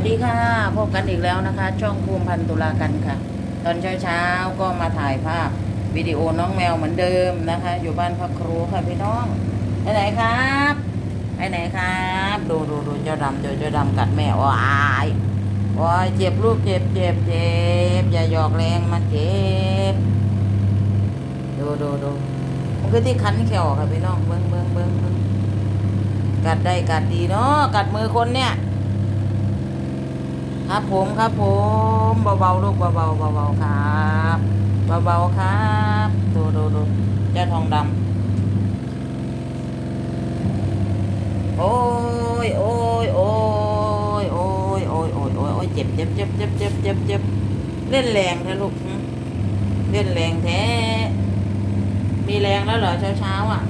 วัสดีค่ะ พบกันอีกแล้วนะคะ ช่องภูมิพันธ์ตุลากันค่ะ ตอนเช้าๆก็มาถ่ายภาพวิดีโอน้องแมวเหมือนเดิมนะคะ อยู่บ้านพักครูค่ะพี่น้องไปไหนครับไปไหนครับดูดูดูเจ้าดำเจ้าเจ้าดำกัดแม่ว้ายว้ายเจ็บลูกเจ็บเจ็บเจ็บอย่าหยอกแรงมันเจ็บดูดูดูมันคือที่คันแขวค่ะพี่น้องเบิ้งเบิ้งเบิ้งเบิ้งกัดได้กัดดีเนาะกัดมือคนเนี่ย ครับผมครับผมเบาๆลูกเบาๆเบาๆครับเบาๆครับดูดูดูเจ้าทองดำโอ้ยโอ้ยโอ้ยโอ้ยโอ้ยโอ้ยโอ้ยโอ้ยเจ็บเจ็บเจ็บเจ็บเจ็บเจ็บเจ็บเล่นแรงแท้ลูกเล่นแรงแท้ มีแรงแล้วเหรอเช้าเช้าอะ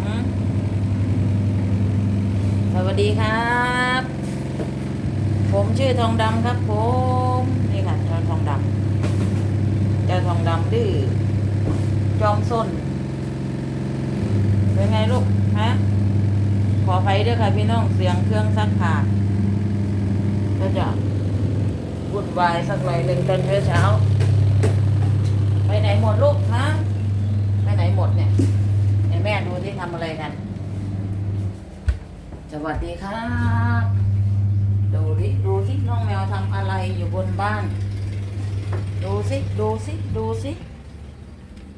สวัสดีครับ ผมชื่อทองดำครับผมนี่ค่ะเจ้าทองดำเจ้าทองดำดื้อจอมส้นเป็นไงลูกฮะขอไฟด้วยค่ะพี่น้องเสียงเครื่องซักผ้าก็จะวุ่นวายสักหน่อยหนึ่งตอนเช้าเช้าไปไหนหมดลูกฮะไปไหนหมดเนี่ยแม่ดูที่ทำอะไรกัน สวัสดีครับ ดูสิดูสิน้องแมวทำอะไรอยู่บนบ้าน ดูสิดูสิดูสิ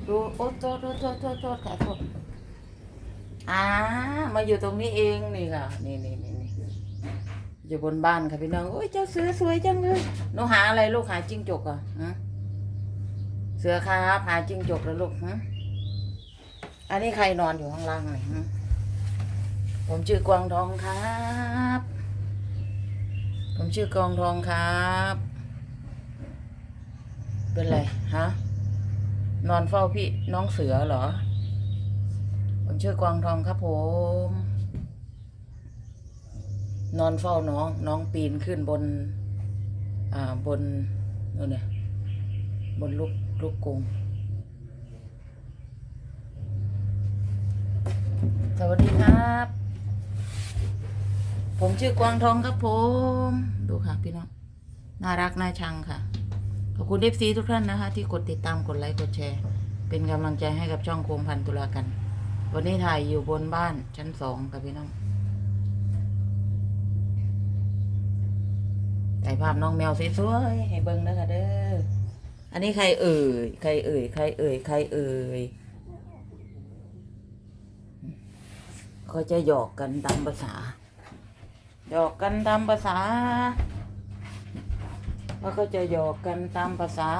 ดูโอ้โทษโทษโทษโทษโทษค่ะโทษอ่ามาอยู่ตรงนี้เองนี่ค่ะ นี่นี่นี่นี่อยู่บนบ้านค่ะพี่น้องโอ้ยเจ้าเสือสวยจังเลยหนูหาอะไรลูกหาจิ้งจกอะฮะเสือครับหาจิ้งจกแล้วลูกฮะอันนี้ใครนอนอยู่ข้างล่างเลยผมชื่อกวางทองครับ ผมชื่อกองทองครับ เป็นไรฮะ นอนเฝ้าพี่น้องเสือเหรอ ผมชื่อกวางทองครับผม นอนเฝ้าน้อง น้องปีนขึ้นบน อ่าบนนู่นเนี่ยบนลูกลูกกงสวัสดีครับ ผมชื่อกวางทองครับผม ดูค่ะพี่น้อง น่ารักน่าชังค่ะ ขอบคุณเอฟซีทุกท่านนะคะ ที่กดติดตามกดไลค์กดแชร์ เป็นกำลังใจให้กับช่องโคมพันตุลากัน วันนี้ถ่ายอยู่บนบ้านชั้นสองค่ะพี่น้องถ่ายภาพน้องแมวสวยๆให้เบิ้งนะคะเด้อ อันนี้ใครเอ่ย ใครเอ่ย ใครเอ่ย ใครเอ่ยเขาจะหยอกกันตามภาษา หยอกกันตามภาษาว่าเขาจะหยอกกันตามภาษา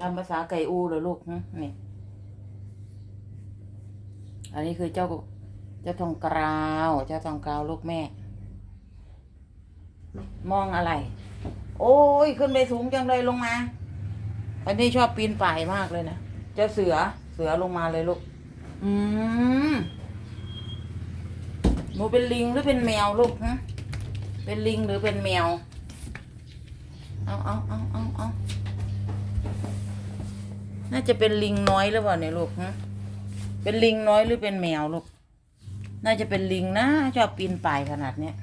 ตามภาษาไก่อูเหรอลูกนี่ อันนี้คือเจ้าเจ้าทองกราวเจ้าทองกราวลูกแม่ มองอะไร โอ้ยขึ้นไปสูงจังเลยลงมา อันนี้ชอบปีนป่ายมากเลยนะ เจ้าเสือเสือลงมาเลยลูก อืม หนูเป็นลิงหรือเป็นแมวลูกฮะเป็นลิงหรือเป็นแมว เอาเอาเอาเอาเอาน่าจะเป็นลิงน้อยหรือเปล่าเนี่ยลูกฮะเป็นลิงน้อยหรือเป็นแมวลูก น่าจะเป็นลิงนะชอบปีนป่ายขนาดเนี้ย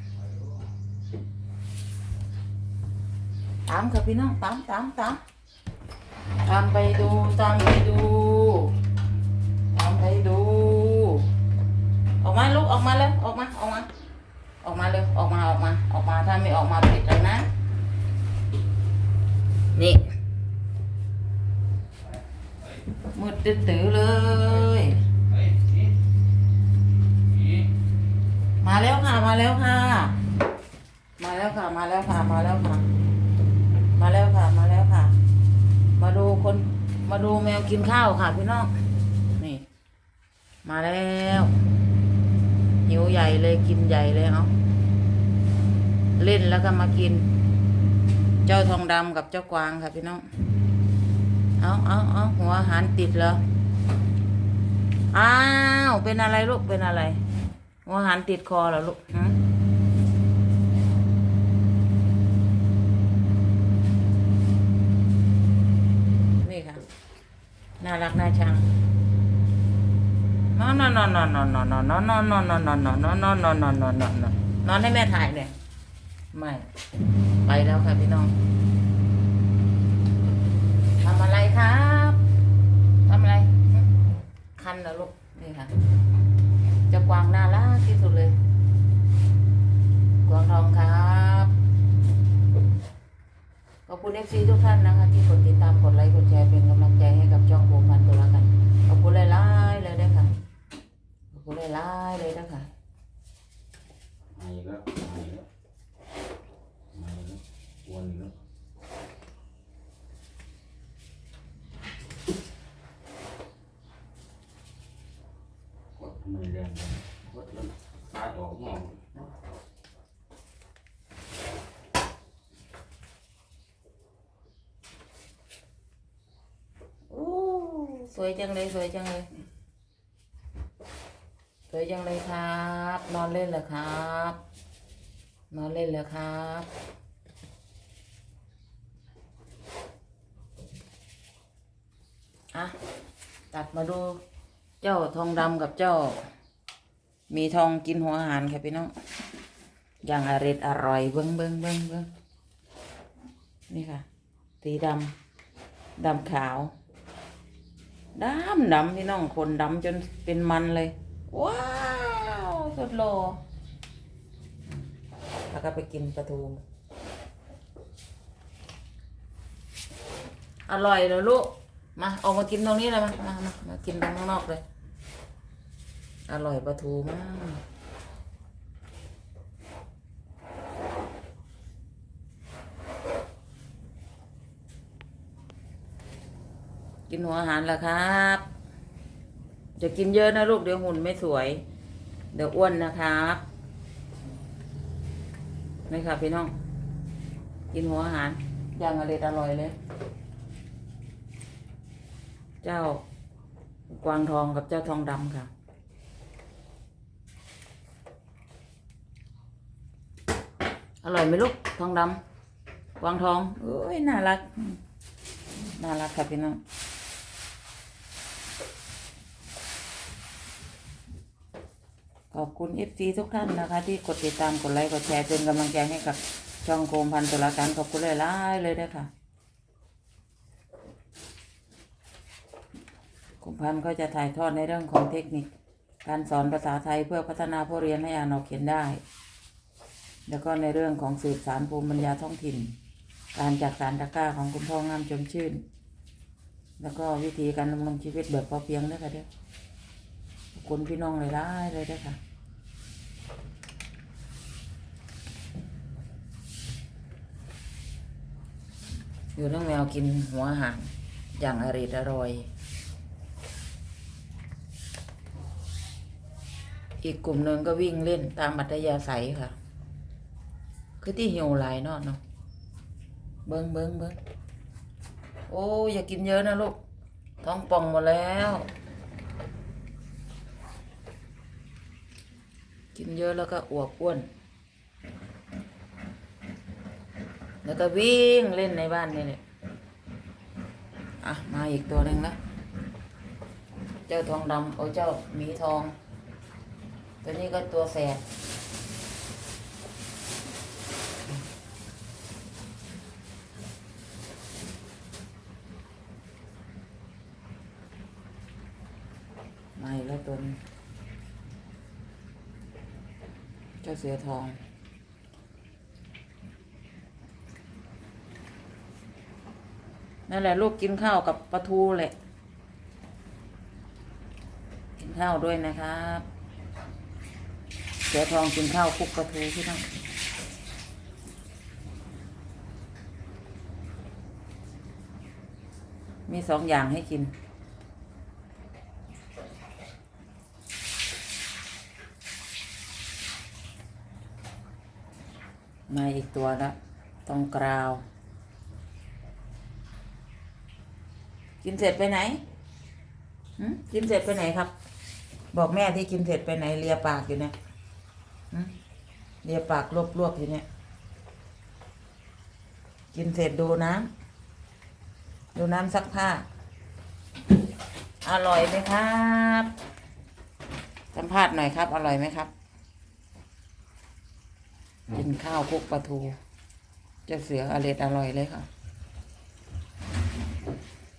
ตามค่ะพี่น้องตามตามตามตามไปดูตามไปดูตามไปดู ออกมาลูกออกมาเลยออกมาออกมา ออกมาเลยออกมาออกมา ออกมาถ้าไม่ออกมาผิดแล้วนะ นี่มืดตื้อเลย มาแล้วค่ะมาแล้วค่ะ มาแล้วค่ะมาแล้วค่ะมาแล้วค่ะ มาแล้วค่ะมาแล้วค่ะ มาดูคนมาดูแมวกินข้าวค่ะพี่น้องนี่ มาแล้ว หิวใหญ่เลยกินใหญ่เลยเอาเล่นแล้วก็มากิน เจ้าทองดำกับเจ้ากวางค่ะพี่น้อง เอาเอาเอาหัวอาหารติดเหรออ้าวเป็นอะไรลูกเป็นอะไร หัวอาหารติดคอเหรอลูกหืนี่ค่ะ น่ารักน่าชัง นอนนอนนอนนอนนอนนอนนอนนอนนอนนอนนอนนอนนอนนอนนอนนอนนอนนอนนอนให้แม่ถ่ายเลยไม่ ไปแล้วค่ะพี่น้องทำอะไรครับทำอะไรคันเหรอลูกนี่ค่ะจะกวางน่ารักที่สุดเลย กวางทองครับขอบคุณเอฟซีทุกท่านนะคะ ที่กดติดตามกดไลค์กดแชร์เป็นกำลังใจให้กับช่องโบมันตัวละกันขอบคุณหลยลยนะ หลายๆเลยนะคะมาอีกแล้วมาอีกแล้วมาอีกแล้ววนอีกแล้วกดทำไมแรงจังกดแล้วตายออกงอกโอ้สวยจังเลยสวยจังเลยส วยังเลยครับ นอนเล่นเหรอครับ นอนเล่นเหรอครับอะตัดมาดูเจ้าทองดำกับเจ้า มีทองกินหัวอาหารค่ะพี่น้องอย่างอร่อยอร่อยเบิ้งเบิ้งเบิ้งเบิ้งนี่ค่ะสีดำดำขาวดำดำพี่น้องคนดำจนเป็นมันเลย ว้าวสุดโลแล้วก็ไปกินปลาทู อร่อยเลยลูก มาออกมากินตรงนี้เลยมามามามากินตรงข้างนอกเลย อร่อยปลาทูมากกินหัวอาหารแล้วครับ จะกินเยอะนะลูกเดี๋ยวหุ่นไม่สวย เดี๋ยวอ้วนนะครับนี่ค่ะพี่น้อง กินหัวอาหารอย่างอร่อยอร่อยเลย เจ้ากวางทองกับเจ้าทองดำค่ะอร่อยไหมลูกทองดำกวางทองเอ้ยน่ารัก น่ารักค่ะพี่น้อง ขอบคุณ FC ทุกท่านนะคะ ที่กดติดตามกดไลค์กดแชร์เป็นกำลังใจให้กับช่องโคมพันตุลาการขอบคุณหลายๆเลยนะคะโคมพันก็จะถ่ายทอดในเรื่องของเทคนิค การสอนภาษาไทยเพื่อพัฒนาผู้เรียนให้อ่านออกเขียนได้ แล้วก็ในเรื่องของสืบสารภูมิปัญญาท้องถิ่น การจากสารตะกร้าของคุณพ่องามชมชื่น แล้วก็วิธีการดำรงชีวิตแบบพอเพียงด้วยค่ะเด้อ คุณพี่น้องหลายๆเลยด้วยค่ะอยู่น้องแมวกินหัวอาหารอย่างอร่อยอร่อย อีกกลุ่มหนึ่งก็วิ่งเล่นตามอัตยาศัยค่ะ คือที่หิวหลายนอดเนาะ เบิ้งเบิ้งเบิ้งโอ้ยอย่ากินเยอะนะลูก ท้องป่องหมดแล้ว กินเยอะแล้วก็อวบอ้วน แล้วก็วิ่งเล่นในบ้านนี่แหละอะ มาอีกตัวหนึ่งละเจ้าทองดำโอ้เจ้าหมีทอง ตัวนี้ก็ตัวแสบมาอีกแล้วตัวนี้ เจ้าเสือทอง นั่นแหละลูกกินข้าวกับปลาทูแหละ กินข้าวด้วยนะครับ เสือทองกินข้าวคุกปลาทูพี่น้องมีสองอย่างให้กิน มาอีกตัวละตองกราว กินเสร็จไปไหนกินเสร็จไปไหนครับ บอกแม่ที่กินเสร็จไปไหนเลียปากอยู่เนี่ยเลียปากลวกๆอยู่เนี่ยกินเสร็จดูน้ำดูน้ำซักผ้า อร่อยไหมครับ สัมภาษณ์หน่อยครับ อร่อยไหมครับ กินข้าวพวกปลาทู จะเสืออร่อยอร่อยเลยค่ะ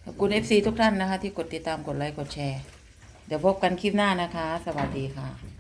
ขอบคุณ FC ทุกท่านนะคะ ที่กดติดตามกดไลค์กดแชร์ เดี๋ยวพบกันคลิปหน้านะคะ สวัสดีค่ะ